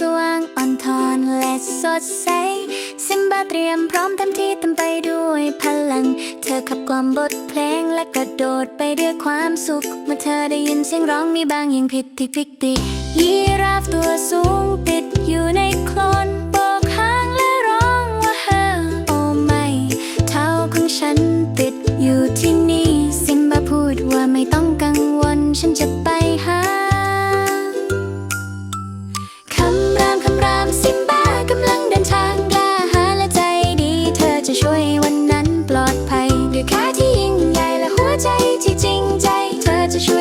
สว่างอ่อนทอนและสดใส ซิมบาเตรียมพร้อมเต็มที่เต็มไปด้วยพลัง เธอขับกล่อมบทเพลงและกระโดดไปด้วยความสุข เมื่อเธอได้ยินเสียงร้องมีบางอย่างผิดที่พิกติยีราฟตัวสูงติดอยู่ในโคลนโบกหางและร้องว่าเฮอโอไม่เท้าของฉันติดอยู่ที่นี่ ซิมบาพูดว่าไม่ต้องกังวลฉันจะ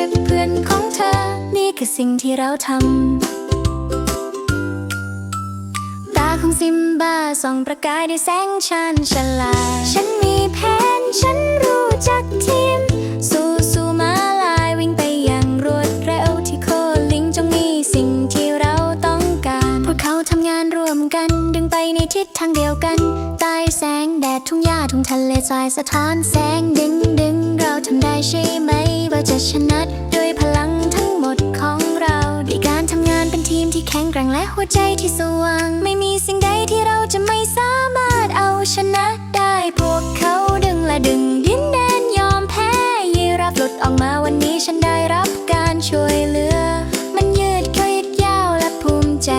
อจะช่วยเพื่อนของเธอ นี่คือสิ่งที่เราทำ ตาของซิมบ้าส่องประกายด้วยแสงชันฉลาด ฉันมีแผน ฉันรู้จักทีม สู้สู้มาลายวิ่งไปอย่างรวดเร็วที่โคลิงจงมีสิ่งที่เราต้องการ พวกเขาทำงานร่วมกัน ดึงไปในทิศทางเดียวกัน ใต้แสงแดดทุ่งหญ้าทุ่งทะเลทรายสะท้อนแสงดึงดึงเราทำได้ใช่ไหม จะชนะด้วยพลังทั้งหมดของเราด้วยการทำงานเป็นทีมที่แข็งแกร่งและหัวใจที่สว่าง ไม่มีสิ่งใดที่เราจะไม่สามารถเอาชนะได้พวกเขาดึงและดึงดินแดนยอมแพ้ยีราฟหลุดออกมาวันนี้ฉันได้รับการช่วยเหลือ มันยืดเขายืดยาวและภูมิใจ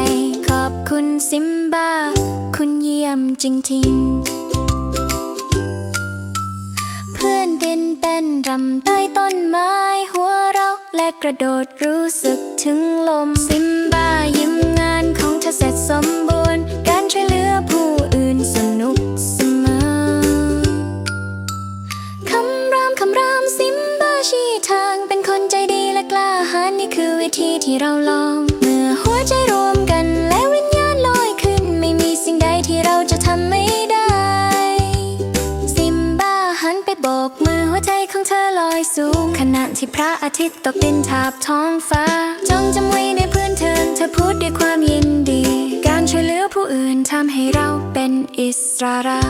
ขอบคุณซิมบ้า คุณเยี่ยมจริงๆ และกระโดดรู้สึกถึงลมซิมบ้ายิ้มงานของเธอเสร็จสมบูรณ์ การช่วยเหลือผู้อื่นสนุกเสมอ คำรามคำรามซิมบ้าชี้ทางเป็นคนใจดีและกล้าหาญนี่คือวิธีที่เราลอง เมื่อหัวใจรวมกันและวิญญาณลอยขึ้น ไม่มีสิ่งใดที่เราจะทำไม่ได้ ซิมบ้าหันไปโบกมือ เธอลอยสูง ขณะที่พระอาทิตย์ตกดินทาบท้องฟ้า จงจำไว้ในเพื่อนเธอเธอพูดด้วยความยินดี การช่วยเหลือผู้อื่นทำให้เราเป็นอิสระ